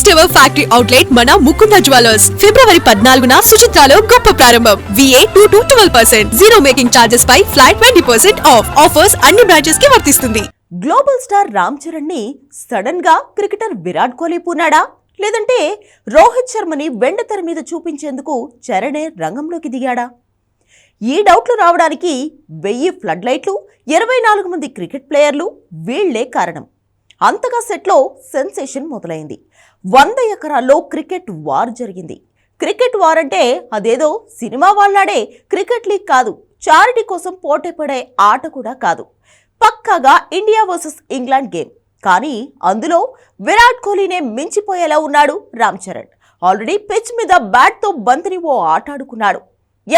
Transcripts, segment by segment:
First ever factory outlet మన Mukunda jewellers. ఫిబ్రవరి పద్నాలుగున సుచిత్రాలో గొప్ప ప్రారంభం. VA two to twelve percent zero making charges pi flat twenty percent off offers అన్ని బ్రాంచెస్కి వర్తిస్తుంది. గ్లోబల్ స్టార్ రామ్ చరణ్ని సడన్గా క్రికెటర్ విరాట్ కోహ్లీ పూనాడా? లేదంటే రోహిత్ శర్మని వెండతెర మీద చూపించేందుకు చరణే రంగంలోకి దిగాడా? ఈ డౌట్లు రావడానికి వెయ్యి ఫ్లడ్ లైట్లు ఇరవై నాలుగు మంది క్రికెట్ ప్లేయర్లు వీళ్ళే కారణం. అంతగా సెట్లో సెన్సేషన్ మొదలైంది. వంద ఎకరాల్లో క్రికెట్ వార్ జరిగింది. క్రికెట్ వార్ అంటే అదేదో సినిమా వాళ్ళాడే క్రికెట్ లీగ్ కాదు చారిటీ కోసం పోటీ పడే ఆట కూడా కాదు. పక్కాగా ఇండియా వర్సెస్ ఇంగ్లాండ్ గేమ్. కానీ అందులో విరాట్ కోహ్లీనే మించిపోయేలా ఉన్నాడు రామ్ చరణ్. ఆల్రెడీ పిచ్ మీద బ్యాట్తో బంతిని ఓ ఆట ఆడుకున్నాడు.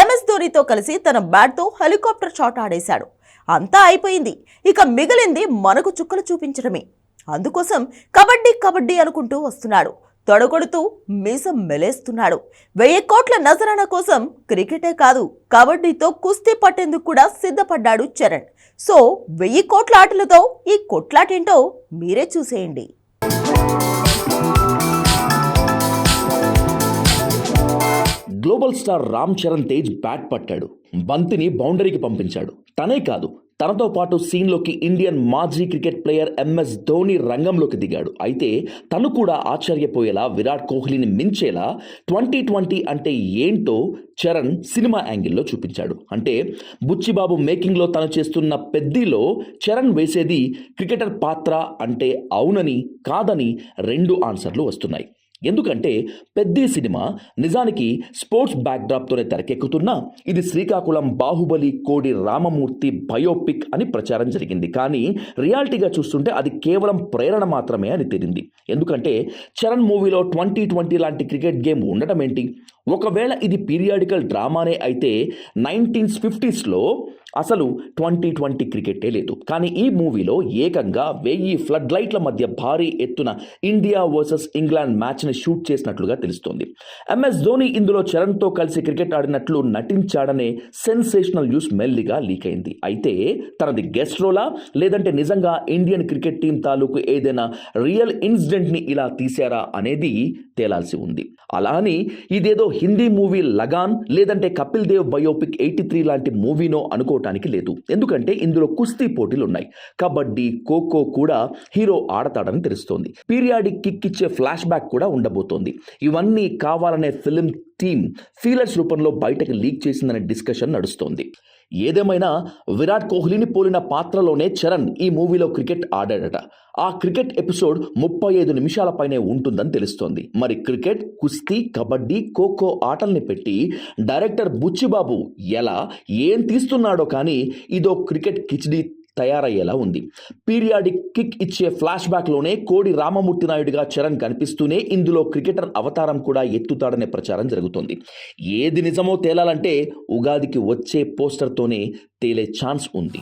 ఎంఎస్ ధోనితో కలిసి తన బ్యాట్తో హెలికాప్టర్ షాట్ ఆడేశాడు. అంతా అయిపోయింది. ఇక మిగిలింది మనకు చుక్కలు చూపించడమే. అందుకోసం కబడ్డీ కబడ్డీ అనుకుంటూ వస్తున్నాడు. తొడగొడుతూ మీసం మెలేస్తున్నాడు. వెయ్యి కోట్ల నజరానా కోసం క్రికెటే కాదు కబడ్డీతో కుస్తీ పట్టేందుకు కూడా సిద్ధపడ్డాడు చరణ్. సో వెయ్యి కోట్ల ఆటలతో ఈ కొట్లాటేంటో మీరే చూసేయండి. Global star Ram Charan Tej bat పట్టాడు. బంతిని బౌండరీకి పంపించాడు. తనే కాదు తనతో పాటు సీన్లోకి ఇండియన్ మాజీ క్రికెట్ ప్లేయర్ ఎంఎస్ ధోని రంగంలోకి దిగాడు. అయితే తను కూడా ఆశ్చర్యపోయేలా విరాట్ కోహ్లీని మించేలా ట్వంటీ ట్వంటీ అంటే ఏంటో చరణ్ సినిమా యాంగిల్లో చూపించాడు. అంటే బుచ్చిబాబు మేకింగ్లో తను చేస్తున్న పెద్దిలో చరణ్ వేసేది క్రికెటర్ పాత్ర అంటే అవునని కాదని రెండు ఆన్సర్లు వస్తున్నాయి. ఎందుకంటే పెద్ద సినిమా నిజానికి స్పోర్ట్స్ బ్యాక్డ్రాప్తోనే తెరకెక్కుతున్నా. ఇది శ్రీకాకుళం బాహుబలి కోడి రామమూర్తి బయోపిక్ అని ప్రచారం జరిగింది. కానీ రియాలిటీగా చూస్తుంటే అది కేవలం ప్రేరణ మాత్రమే అని తేలింది. ఎందుకంటే చరణ్ మూవీలో ట్వంటీ ట్వంటీ లాంటి క్రికెట్ గేమ్ ఉండటం ఏంటి ఒకవేళ ఇది పీరియాడికల్ డ్రామానే అయితే నైన్టీన్ ఫిఫ్టీస్లో అసలు ట్వంటీ ట్వంటీ క్రికెటే లేదు. కానీ ఈ మూవీలో ఏకంగా వెయ్యి ఫ్లడ్ లైట్ల మధ్య భారీ ఎత్తున ఇండియా వర్సెస్ ఇంగ్లాండ్ మ్యాచ్ని షూట్ చేసినట్లుగా తెలుస్తోంది. ఎంఎస్ ధోని ఇందులో చరణ్తో కలిసి క్రికెట్ ఆడినట్లు నటించాడనే సెన్సేషనల్ న్యూస్ మెల్లిగా లీక్ అయింది. అయితే తనది గెస్ట్ రోలా? లేదంటే నిజంగా ఇండియన్ క్రికెట్ టీం తాలూకు ఏదైనా రియల్ ఇన్సిడెంట్ని ఇలా తీశారా అనేది తేలాల్సి ఉంది. అలా అని ఇదేదో హిందీ మూవీ లగాన్ లేదంటే Kapil Dev biopic eighty three లాంటి మూవీనో అనుకోవటానికి లేదు. ఎందుకంటే ఇందులో కుస్తీ పోటీలు ఉన్నాయి కబడ్డీ ఖోఖో కూడా హీరో ఆడతాడని తెలుస్తోంది. పీరియాడిక్ కిక్ ఇచ్చే ఫ్లాష్ బ్యాక్ కూడా ఉండబోతోంది. ఇవన్నీ కావాలనే ఫిల్మ్ టీమ్ ఫీలర్స్ రూపంలో బయటకు లీక్ చేసిందనే డిస్కషన్ నడుస్తోంది. ఏదేమైనా విరాట్ కోహ్లీని పోలిన పాత్రలోనే చరణ్ ఈ మూవీలో క్రికెట్ ఆడాడట. ఆ క్రికెట్ ఎపిసోడ్ ముప్పై ఐదు నిమిషాలపైనే ఉంటుందని తెలుస్తోంది. మరి క్రికెట్ కుస్తీ కబడ్డీ ఖోఖో ఆటల్ని పెట్టి డైరెక్టర్ బుచ్చిబాబు ఎలా ఏం తీస్తున్నాడో కానీ ఇదో క్రికెట్ కిచిడీ తయారయ్యేలా ఉంది. పీరియాడిక్ కిక్ ఇచ్చే ఫ్లాష్ బ్యాక్లోనే కోడి రామమూర్తి నాయుడుగా చరణ్ కనిపిస్తూనే ఇందులో క్రికెటర్ అవతారం కూడా ఎత్తుతాడనే ప్రచారం జరుగుతోంది. ఏది నిజమో తేలాలంటే ఉగాదికి వచ్చే పోస్టర్తోనే తేలే ఛాన్స్ ఉంది.